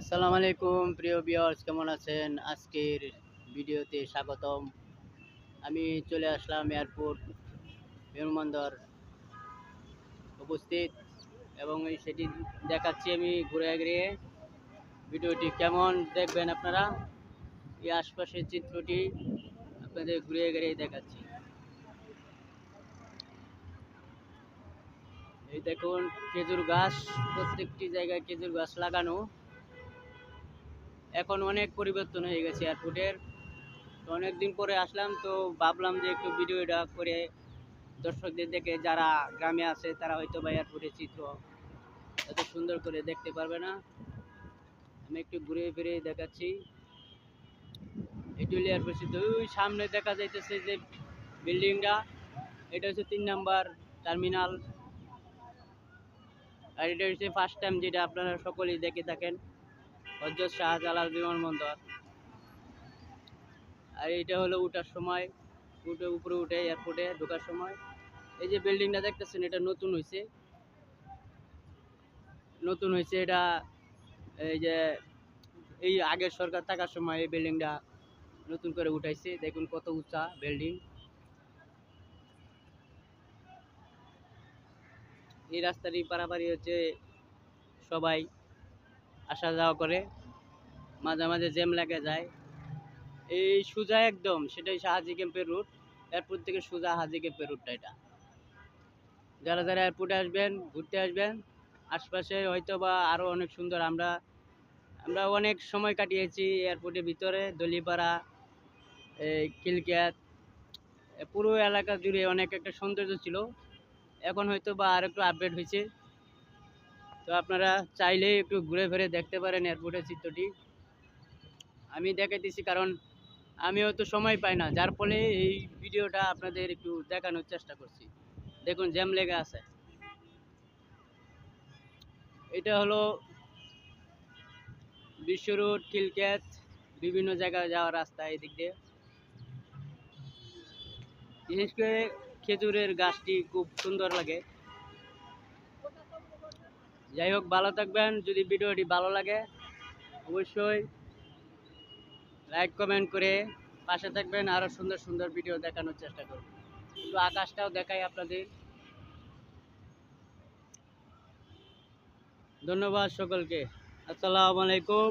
আসসালামু আলাইকুম, প্রিয় ভিউয়ার্স কেমন আছেন? আজকের ভিডিওতে স্বাগতম। আমি চলে আসলাম এয়ারপোর্ট বিমানবন্দর উপস্থিত এবং এই সেটি দেখাচ্ছি আমি ঘুরে ঘুরিয়ে ভিডিওটি কেমন দেখবেন আপনারা? এই আশপাশের চিত্রটি আপনাদের ঘুরে ঘুরিয়ে দেখাচ্ছি। এই দেখুন খেজুর গাছ, প্রত্যেকটি জায়গায় খেজুর গাছ লাগানো। এখন অনেক পরিবর্তন হয়ে গেছে এয়ারপোর্টের তো অনেকদিন পরে আসলাম, তো ভাবলাম যে একটু ভিডিওটা করে দর্শকদের দেখে যারা গ্রামে আছে তারা হয়তো বা এয়ারপোর্টের চিত্র এত সুন্দর করে দেখতে পারবে না। আমি একটু ঘুরে ফিরে দেখাচ্ছি। এটি এয়ারপোর্ট চিত্র। ওই সামনে দেখা যাইতেছে যে বিল্ডিংটা। এটা হচ্ছে তিন নাম্বার টার্মিনাল আর এটা হচ্ছে ফার্স্ট টাইম যেটা আপনারা সকলেই দেখে থাকেন। হজরত শাহজালাল বিমানবন্দর। আর এটা হলো উঠার সময়, উঠে উপরে উঠে এয়ারপোর্টে ঢোকার সময়। এই যে বিল্ডিংটা দেখতেছেন, এটা নতুন হয়েছে নতুন হয়েছে এটা এই যে, এই আগের সরকার থাকার সময় এই বিল্ডিংটা নতুন করে উঠাইছে। দেখুন কত উঁচা বিল্ডিং এই রাস্তাটি পারাপারি হচ্ছে সবাই আসা যাওয়া করে। মাঝে মাঝে জ্যাম লেগে যায়। এই সোজা একদম, সেটাই হাজি ক্যাম্পের রুট এয়ারপোর্ট থেকে সোজা হাজি ক্যাম্পের রুটটা এটা। যারা যারা এয়ারপোর্টে আসবেন, ঘুরতে আসবেন, আশপাশে হয়তো বা আরও অনেক সুন্দর আমরা আমরা অনেক সময় কাটিয়েছি এয়ারপোর্টের ভিতরে, দলিপাড়া খিলক্যাত পুরো এলাকা জুড়ে অনেক একটা সৌন্দর্য ছিল। এখন হয়তো বা আর একটু আপডেট হয়েছে। তো আপনারা চাইলে একটু ঘুরে ফিরে দেখতে পারেন এয়ারপোর্টের চিত্রটি। আমি দেখাইতেছি কারণ আমিও তো সময় পাই না, যার ফলে এই ভিডিওটা আপনাদের একটু দেখানোর চেষ্টা করছি। দেখুন, জ্যাম লেগে আছে। এটা হলো বিশ্ব রোড খিলক্যাত বিভিন্ন জায়গায় যাওয়ার রাস্তা এই দিক দিয়ে। বিশেষ করে খেজুরের গাছটি খুব সুন্দর লাগে। যাই হোক ভালো থাকবেন। যদি ভিডিওটি ভালো লাগে, অবশ্যই লাইক কমেন্ট করে পাশে থাকবেন। আরও সুন্দর সুন্দর ভিডিও দেখানোর চেষ্টা করব। একটু আকাশটাও দেখাই আপনাদের। ধন্যবাদ সকলকে। আসসালামু আলাইকুম।